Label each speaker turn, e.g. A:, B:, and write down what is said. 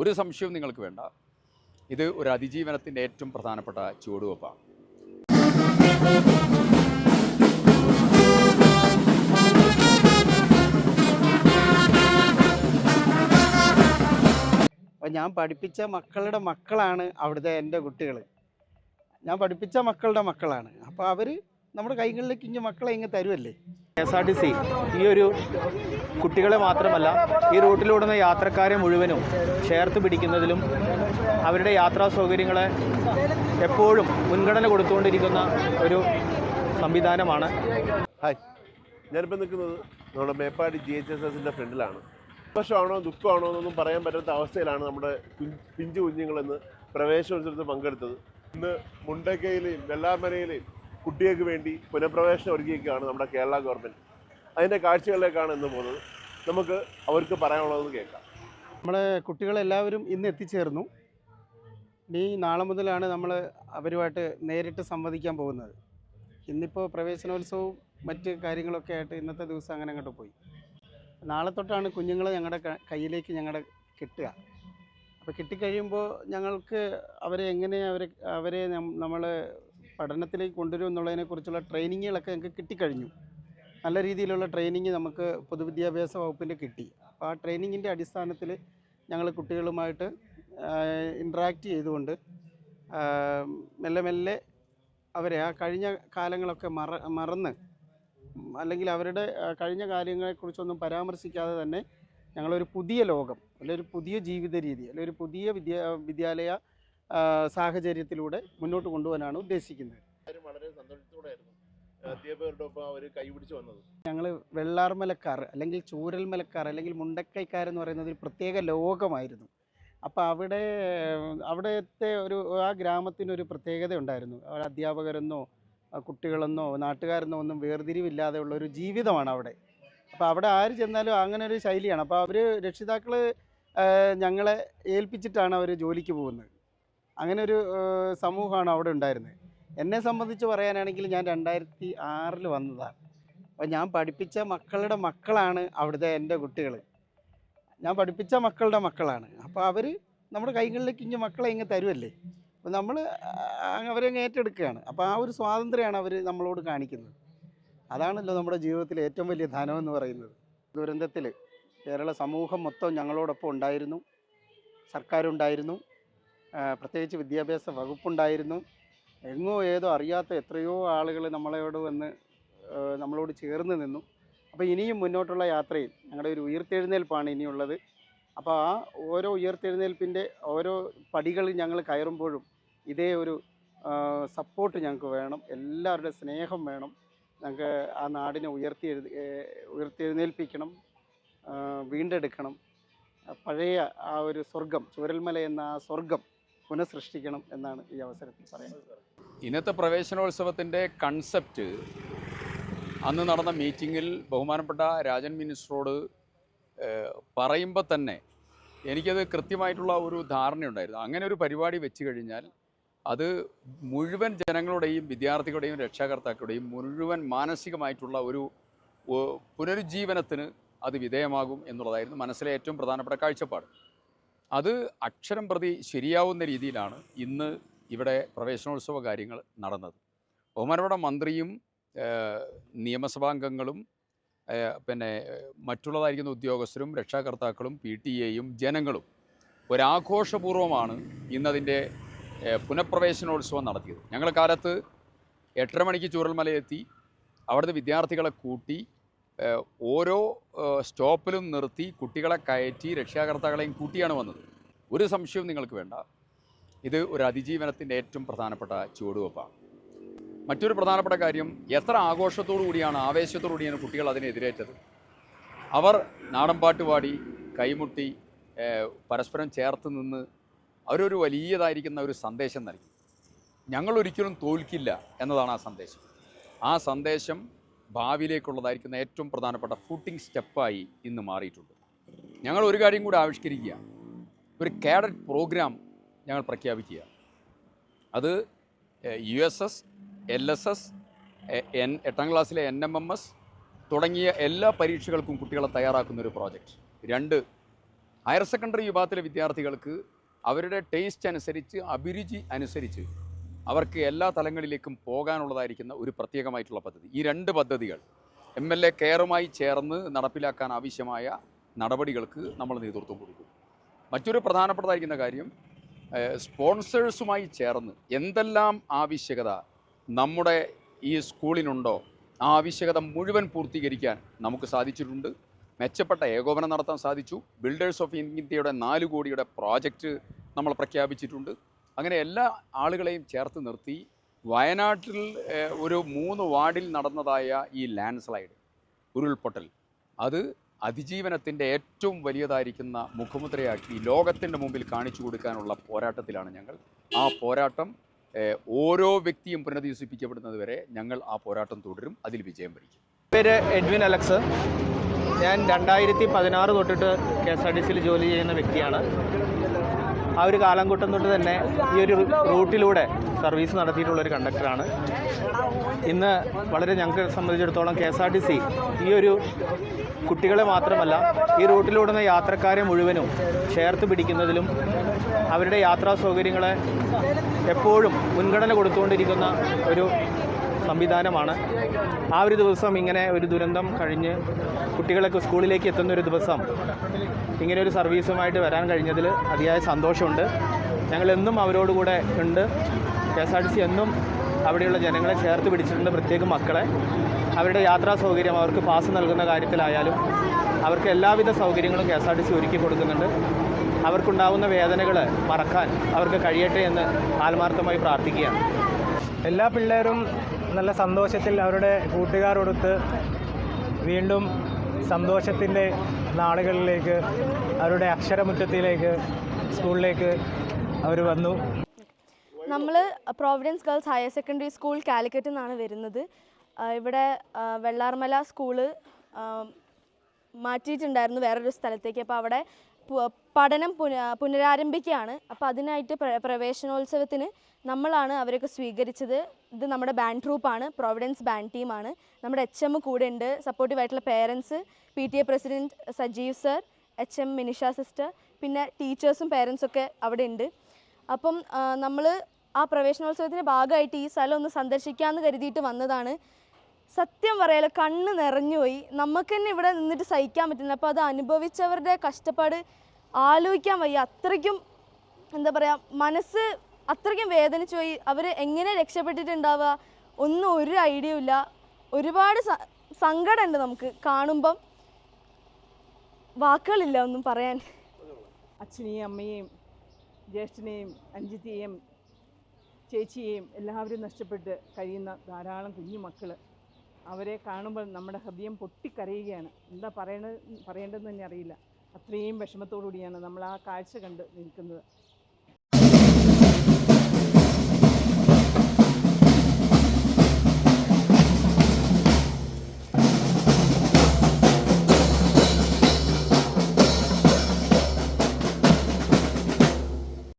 A: ഒരു സംശയവും നിങ്ങൾക്ക് വേണ്ട. ഇത് ഒരു അതിജീവനത്തിന്റെ ഏറ്റവും പ്രധാനപ്പെട്ട ചുവടുവെപ്പാണ്.
B: അപ്പം ഞാൻ പഠിപ്പിച്ച മക്കളുടെ മക്കളാണ് അവിടുത്തെ എന്റെ കുട്ടികൾ ഞാൻ പഠിപ്പിച്ച മക്കളുടെ മക്കളാണ്. അപ്പോൾ അവർ നമ്മുടെ കൈകളിലേക്ക് ഇഞ്ഞ് മക്കളെ ഇങ്ങ് തരുമല്ലേ
C: K S R T C ഈ ഒരു കുട്ടികളെ മാത്രമല്ല ഈ റൂട്ടിലൂടുന്ന യാത്രക്കാരെ മുഴുവനും ചേർത്ത് പിടിക്കുന്നതിലും അവരുടെ യാത്രാ സൗകര്യങ്ങളെ എപ്പോഴും മുൻഗണന കൊടുത്തുകൊണ്ടിരിക്കുന്ന ഒരു സംവിധാനമാണ്.
D: ഹായ്. ഞാനിപ്പോൾ നിൽക്കുന്നത് നമ്മുടെ മേപ്പാടി ജി എച്ച് എസ് എസിന്റെ ഫ്രണ്ടിലാണ്. സന്തോഷമാണോ ദുഃഖമാണോ എന്നൊന്നും പറയാൻ പറ്റാത്ത അവസ്ഥയിലാണ് നമ്മുടെ പിഞ്ചു കുഞ്ഞുങ്ങളെന്ന് പ്രവേശനോത്സവത്തിൽ പങ്കെടുത്തത്. ഇന്ന് മുണ്ടക്കയിലെയും വെള്ളാമലയിലെയും കുട്ടികൾക്ക് വേണ്ടി പുനഃപ്രവേശനം ഒരുക്കിയൊക്കെയാണ് നമ്മുടെ കേരള ഗവൺമെന്റ് അതിന്റെ കാഴ്ചകളിലേക്കാണ് ഇന്ന് പോകുന്നത്. നമുക്ക് അവർക്ക് പറയാനുള്ളത് കേൾക്കാം.
B: നമ്മളെ കുട്ടികളെല്ലാവരും ഇന്ന് എത്തിച്ചേർന്നു. ഇനി നാളെ മുതലാണ് നമ്മൾ അവരുമായിട്ട് നേരിട്ട് സംവദിക്കാൻ പോകുന്നത്. ഇന്നിപ്പോൾ പ്രവേശനോത്സവവും മറ്റ് കാര്യങ്ങളൊക്കെ ആയിട്ട് ഇന്നത്തെ ദിവസം അങ്ങനെ അങ്ങോട്ട് പോയി. നാളെ തൊട്ടാണ് കുഞ്ഞുങ്ങളെ ഞങ്ങളുടെ കയ്യിലേക്ക് ഞങ്ങളുടെ കിട്ടുക. അപ്പോൾ കിട്ടിക്കഴിയുമ്പോൾ ഞങ്ങൾക്ക് അവരെ എങ്ങനെ അവരെ അവരെ നമ്മൾ പഠനത്തിലേക്ക് കൊണ്ടുവരും എന്നുള്ളതിനെക്കുറിച്ചുള്ള ട്രെയിനിങ്ങുകളൊക്കെ ഞങ്ങൾക്ക് കിട്ടിക്കഴിഞ്ഞു. നല്ല രീതിയിലുള്ള ട്രെയിനിങ് നമുക്ക് പൊതുവിദ്യാഭ്യാസ വകുപ്പിന്റെ കിട്ടി. അപ്പോൾ ആ ട്രെയിനിങ്ങിന്റെ അടിസ്ഥാനത്തിൽ ഞങ്ങൾ കുട്ടികളുമായിട്ട് ഇൻട്രാക്റ്റ് ചെയ്തുകൊണ്ട് മെല്ലെ മെല്ലെ അവരെ ആ കഴിഞ്ഞ കാലങ്ങളൊക്കെ മറ മറന്ന് അല്ലെങ്കിൽ അവരുടെ കഴിഞ്ഞ കാര്യങ്ങളെക്കുറിച്ചൊന്നും പരാമർശിക്കാതെ തന്നെ ഞങ്ങളൊരു പുതിയ ലോകം അല്ലെങ്കിൽ ഒരു പുതിയ ജീവിത രീതി അല്ലെങ്കിൽ ഒരു പുതിയ വിദ്യാ വിദ്യാലയ സാഹചര്യത്തിലൂടെ മുന്നോട്ട് കൊണ്ടുപോകാനാണ് ഉദ്ദേശിക്കുന്നത്.
D: വളരെ സന്തോഷത്തോടെയായിരുന്നു.
B: ഞങ്ങൾ വെള്ളാർമലക്കാർ അല്ലെങ്കിൽ ചൂരൽമലക്കാർ അല്ലെങ്കിൽ മുണ്ടക്കൈക്കാർ എന്ന് പറയുന്നത് ഒരു പ്രത്യേക ലോകമായിരുന്നു. അപ്പോൾ അവിടെ അവിടുത്തെ ഒരു ആ ഗ്രാമത്തിനൊരു പ്രത്യേകത ഉണ്ടായിരുന്നു. അധ്യാപകരെന്നോ കുട്ടികളെന്നോ നാട്ടുകാരെന്നോ ഒന്നും വേർതിരിവില്ലാതെയുള്ള ഒരു ജീവിതമാണ് അവിടെ. അപ്പോൾ അവിടെ ആര് ചെന്നാലും അങ്ങനെ ഒരു ശൈലിയാണ്. അപ്പോൾ അവർ രക്ഷിതാക്കൾ ഞങ്ങളെ ഏൽപ്പിച്ചിട്ടാണ് അവർ ജോലിക്ക് പോകുന്നത്. അങ്ങനെ ഒരു സമൂഹമാണ് അവിടെ ഉണ്ടായിരുന്നത്. എന്നെ സംബന്ധിച്ച് പറയാനാണെങ്കിൽ ഞാൻ രണ്ടായിരത്തി ആറിൽ വന്നതാണ്. അപ്പോൾ ഞാൻ പഠിപ്പിച്ച മക്കളുടെ മക്കളാണ് അവിടുത്തെ എന്റെ കുട്ടികൾ ഞാൻ പഠിപ്പിച്ച മക്കളുടെ മക്കളാണ്. അപ്പോൾ അവർ നമ്മുടെ കൈകളിലേക്ക് ഇങ്ങ് മക്കളെ ഇങ്ങ് തരുമല്ലേ അപ്പോൾ നമ്മൾ അവരെ ഏറ്റെടുക്കുകയാണ്. അപ്പോൾ ആ ഒരു സ്വാതന്ത്ര്യമാണ് അവർ നമ്മളോട് കാണിക്കുന്നത്. അതാണല്ലോ നമ്മുടെ ജീവിതത്തിലെ ഏറ്റവും വലിയ ധനം എന്ന് പറയുന്നത്. ദുരന്തത്തിൽ കേരള സമൂഹം മൊത്തം ഞങ്ങളോടൊപ്പം ഉണ്ടായിരുന്നു. സർക്കാരുണ്ടായിരുന്നു. പ്രത്യേകിച്ച് വിദ്യാഭ്യാസ വകുപ്പുണ്ടായിരുന്നു. എങ്ങോ ഏതോ അറിയാത്ത എത്രയോ ആളുകൾ നമ്മളോട് വന്ന് നമ്മളോട് ചേർന്ന് നിന്നു. അപ്പോൾ ഇനിയും മുന്നോട്ടുള്ള യാത്രയിൽ ഞങ്ങളുടെ ഒരു ഉയർത്തെഴുന്നേൽപ്പാണ് ഇനിയുള്ളത്. അപ്പോൾ ആ ഓരോ ഉയർത്തെഴുന്നേൽപ്പിന്റെ ഓരോ പടികൾ ഞങ്ങൾ കയറുമ്പോഴും ഇതേ ഒരു സപ്പോർട്ട് ഞങ്ങൾക്ക് വേണം. എല്ലാവരുടെ സ്നേഹം വേണം. ഞങ്ങൾക്ക് ആ നാടിനെ ഉയർത്തി എഴുതി ഉയർത്തെഴുന്നേൽപ്പിക്കണം വീണ്ടെടുക്കണം. പഴയ ആ ഒരു സ്വർഗം ചൂരൽമല എന്ന ആ സ്വർഗം പുനഃസൃഷ്ടിക്കണം എന്നാണ് ഈ അവസരത്തിൽ പറയുന്നത്.
A: ഇന്നത്തെ പ്രവേശനോത്സവത്തിന്റെ കൺസെപ്റ്റ് അന്ന് നടന്ന മീറ്റിങ്ങിൽ ബഹുമാനപ്പെട്ട രാജൻ മിനിസ്റ്ററോട് പറയുമ്പോൾ തന്നെ എനിക്കത് കൃത്യമായിട്ടുള്ള ഒരു ധാരണയുണ്ടായിരുന്നു. അങ്ങനെ ഒരു പരിപാടി വെച്ച് കഴിഞ്ഞാൽ അത് മുഴുവൻ ജനങ്ങളുടെയും വിദ്യാർത്ഥികളുടെയും രക്ഷാകർത്താക്കളുടെയും മുഴുവൻ മാനസികമായിട്ടുള്ള ഒരു പുനരുജ്ജീവനത്തിന് അത് വിധേയമാകും എന്നുള്ളതായിരുന്നു മനസ്സിലെ ഏറ്റവും പ്രധാനപ്പെട്ട കാഴ്ചപ്പാട്. അത് അക്ഷരം പ്രതി ശരിയാവുന്ന രീതിയിലാണ് ഇന്ന് ഇവിടെ പ്രവേശനോത്സവ കാര്യങ്ങൾ നടന്നത്. ബഹുമാനപ്പെട്ട മന്ത്രിയും നിയമസഭാംഗങ്ങളും പിന്നെ മറ്റുള്ളതായിരിക്കുന്ന ഉദ്യോഗസ്ഥരും രക്ഷാകർത്താക്കളും പി ടി എയും ജനങ്ങളും ഒരാഘോഷപൂർവമാണ് ഇന്നതിന്റെ പുനഃപ്രവേശനോത്സവം നടത്തിയത്. ഞങ്ങൾ കാലത്ത് എട്ടര മണിക്ക് ചൂരൽമലയെത്തി അവിടുത്തെ വിദ്യാർത്ഥികളെ കൂട്ടി ഓരോ സ്റ്റോപ്പിലും നിർത്തി കുട്ടികളെ കയറ്റി രക്ഷാകർത്താക്കളെയും കൂട്ടിയാണ് വന്നത്. ഒരു സംശയവും നിങ്ങൾക്ക് വേണ്ട. ഇത് ഒരു അതിജീവനത്തിന്റെ ഏറ്റവും പ്രധാനപ്പെട്ട ചുവടുവെപ്പാണ്. മറ്റൊരു പ്രധാനപ്പെട്ട കാര്യം എത്ര ആഘോഷത്തോടു കൂടിയാണ് ആവേശത്തോടു കൂടിയാണ് കുട്ടികൾ അതിനെതിരേറ്റത് അവർ നാടൻപാട്ട് പാടി കൈമുട്ടി പരസ്പരം ചേർത്ത് നിന്ന് അവരൊരു വലിയതായിരിക്കുന്ന ഒരു സന്ദേശം നൽകി. ഞങ്ങളൊരിക്കലും തോൽക്കില്ല എന്നതാണ് ആ സന്ദേശം. ആ സന്ദേശം ഭാവിയിലേക്കുള്ളതായിരിക്കുന്ന ഏറ്റവും പ്രധാനപ്പെട്ട ഫൂട്ടിംഗ് സ്റ്റെപ്പായി ഇന്ന് മാറിയിട്ടുണ്ട്. ഞങ്ങൾ ഒരു കാര്യം കൂടി ആവിഷ്കരിക്കുക. ഒരു കാഡറ്റ് പ്രോഗ്രാം ഞങ്ങൾ പ്രഖ്യാപിക്കുക. അത് U S S L S S N എട്ടാം ക്ലാസ്സിലെ എൻ എം എം എസ് തുടങ്ങിയ എല്ലാ പരീക്ഷകൾക്കും കുട്ടികളെ തയ്യാറാക്കുന്ന ഒരു പ്രോജക്റ്റ്. രണ്ട് ഹയർ സെക്കൻഡറി വിഭാഗത്തിലെ വിദ്യാർത്ഥികൾക്ക് അവരുടെ ടേസ്റ്റ് അനുസരിച്ച് അഭിരുചി അനുസരിച്ച് അവർക്ക് എല്ലാ തലങ്ങളിലേക്കും പോകാനുള്ളതായിരിക്കുന്ന ഒരു പ്രത്യേകമായിട്ടുള്ള പദ്ധതി. ഈ രണ്ട് പദ്ധതികൾ എം എൽ എ കെയറുമായി ചേർന്ന് നടപ്പിലാക്കാൻ ആവശ്യമായ നടപടികൾക്ക് നമ്മൾ നേതൃത്വം കൊടുക്കും. മറ്റൊരു പ്രധാനപ്പെട്ടതായിരിക്കുന്ന കാര്യം സ്പോൺസേഴ്സുമായി ചേർന്ന് എന്തെല്ലാം ആവശ്യകത നമ്മുടെ ഈ സ്കൂളിനുണ്ടോ ആ ആവശ്യകത മുഴുവൻ പൂർത്തീകരിക്കാൻ നമുക്ക് സാധിച്ചിട്ടുണ്ട്. മെച്ചപ്പെട്ട ഏകോപനം നടത്താൻ സാധിച്ചു. ബിൽഡേഴ്സ് ഓഫ് ഇന്ത്യയുടെ നാല് കോടിയുടെ പ്രോജക്റ്റ് നമ്മൾ പ്രഖ്യാപിച്ചിട്ടുണ്ട്. അങ്ങനെ എല്ലാ ആളുകളെയും ചേർത്ത് നിർത്തി വയനാട്ടിൽ ഒരു മൂന്ന് വാർഡിൽ നടന്നതായ ഈ ലാൻഡ് സ്ലൈഡ് ഉരുൾപൊട്ടൽ അത് അതിജീവനത്തിന്റെ ഏറ്റവും വലിയതായിരിക്കുന്ന മുഖമുദ്രയാക്കി ലോകത്തിന്റെ മുമ്പിൽ കാണിച്ചു കൊടുക്കാനുള്ള പോരാട്ടത്തിലാണ് ഞങ്ങൾ. ആ പോരാട്ടം ഓരോ വ്യക്തിയും പുനരധിവസിപ്പിക്കപ്പെടുന്നത് വരെ ഞങ്ങൾ ആ പോരാട്ടം തുടരും. അതിൽ വിജയം വരിക്കും.
C: പേര് എഡ്വിൻ അലക്സ്. ഞാൻ രണ്ടായിരത്തി പതിനാറ് തൊട്ടിട്ട് കെ എസ് ആർ ടി സിയിൽ ജോലി ചെയ്യുന്ന വ്യക്തിയാണ്. ആ ഒരു കാലം കൂട്ടം തൊട്ട് തന്നെ ഈ ഒരു റൂട്ടിലൂടെ സർവീസ് നടത്തിയിട്ടുള്ള ഒരു കണ്ടക്ടറാണ്. ഇന്ന് വളരെ ഞങ്ങൾക്ക് സംബന്ധിച്ചിടത്തോളം K S R T C ഈ ഒരു കുട്ടികളെ മാത്രമല്ല ഈ റൂട്ടിലൂടുന്ന യാത്രക്കാരെ മുഴുവനും ചേർത്ത് പിടിക്കുന്നതിലും അവരുടെ യാത്രാ സൗകര്യങ്ങളെ എപ്പോഴും മുൻഗണന കൊടുത്തുകൊണ്ടിരിക്കുന്ന ഒരു സംവിധാനമാണ്. ആ ഒരു ദിവസം ഇങ്ങനെ ഒരു ദുരന്തം കഴിഞ്ഞ് കുട്ടികളൊക്കെ സ്കൂളിലേക്ക് എത്തുന്ന ഒരു ദിവസം ഇങ്ങനെ ഒരു സർവീസുമായിട്ട് വരാൻ കഴിഞ്ഞതിൽ അതിയായ സന്തോഷമുണ്ട്. ഞങ്ങളെന്നും അവരോടുകൂടെ ഉണ്ട്. K S R T C എന്നും അവിടെയുള്ള ജനങ്ങളെ ചേർത്ത് പിടിച്ചിട്ടുണ്ട് പ്രത്യേകം മക്കളെ. അവരുടെ യാത്രാ സൗകര്യം അവർക്ക് പാസ് നൽകുന്ന കാര്യത്തിലായാലും അവർക്ക് എല്ലാവിധ സൗകര്യങ്ങളും K S R T C ഒരുക്കി കൊടുക്കുന്നുണ്ട്. അവർക്കുണ്ടാവുന്ന വേദനകൾ മറക്കാൻ അവർക്ക് കഴിയട്ടെ എന്ന് ആത്മാർത്ഥമായി പ്രാർത്ഥിക്കുകയാണ്.
E: എല്ലാ പിള്ളേരും നല്ല സന്തോഷത്തിൽ അവരുടെ കൂട്ടുകാരോടൊത്ത് വീണ്ടും സന്തോഷത്തിന്റെ നാളുകളിലേക്ക് അവരുടെ അക്ഷരമുറ്റത്തിലേക്ക് സ്കൂളിലേക്ക് അവർ വന്നു.
F: നമ്മൾ Providence Girls Higher Secondary School Calicut നിന്നാണ് വരുന്നത്. ഇവിടെ വെള്ളാർമല സ്കൂൾ മാറ്റിയിട്ടുണ്ടായിരുന്നു വേറൊരു സ്ഥലത്തേക്ക്. അപ്പോൾ അവിടെ പഠനം പുന പുനരാരംഭിക്കുകയാണ്. അപ്പോൾ അതിനായിട്ട് പ്ര പ്രവേശനോത്സവത്തിന് നമ്മളാണ് അവരൊക്കെ സ്വീകരിച്ചത്. ഇത് നമ്മുടെ ബാൻഡ് ട്രൂപ്പാണ് പ്രോവിഡൻസ് ബാൻഡ് ടീമാണ് നമ്മുടെ എച്ച് എം കൂടെ ഉണ്ട്. സപ്പോർട്ടീവായിട്ടുള്ള parents P T A president Sajeev sir H M Minisha sister പിന്നെ ടീച്ചേഴ്സും പേരൻസൊക്കെ അവിടെ ഉണ്ട്. അപ്പം നമ്മൾ ആ പ്രവേശനോത്സവത്തിന്റെ ഭാഗമായിട്ട് ഈ സ്ഥലം ഒന്ന് സന്ദർശിക്കാമെന്ന് കരുതിയിട്ട് വന്നതാണ്. സത്യം പറയാലോ കണ്ണ് നിറഞ്ഞുപോയി നമുക്ക് തന്നെ ഇവിടെ നിന്നിട്ട് സഹിക്കാൻ പറ്റുന്നില്ല അപ്പോൾ അത് അനുഭവിച്ചവരുടെ കഷ്ടപ്പാട് ആലോചിക്കാൻ വയ്യ. അത്രയ്ക്കും എന്താ പറയുക മനസ്സ് അത്രയ്ക്കും വേദനിച്ചു പോയി. അവർ എങ്ങനെ രക്ഷപ്പെട്ടിട്ടുണ്ടാവുക? ഒന്നും ഒരു ഐഡിയ ഇല്ല. ഒരുപാട് സങ്കടമുണ്ട് നമുക്ക് കാണുമ്പം. വാക്കുകളില്ല ഒന്നും പറയാൻ.
G: അച്ഛനെയും അമ്മയെയും ജ്യേഷ്ഠനെയും അനുജിത്തിയെയും ചേച്ചിയെയും എല്ലാവരും നഷ്ടപ്പെട്ട് കഴിയുന്ന ധാരാളം കുഞ്ഞു മക്കൾ അവരെ കാണുമ്പോൾ നമ്മുടെ ഹൃദയം പൊട്ടിക്കരയുകയാണ്. എന്താ പറയണത് പറയേണ്ടതെന്ന് തന്നെ അറിയില്ല. അത്രയും വിഷമത്തോടു കൂടിയാണ് നമ്മൾ ആ കാഴ്ച കണ്ട് നിൽക്കുന്നത്.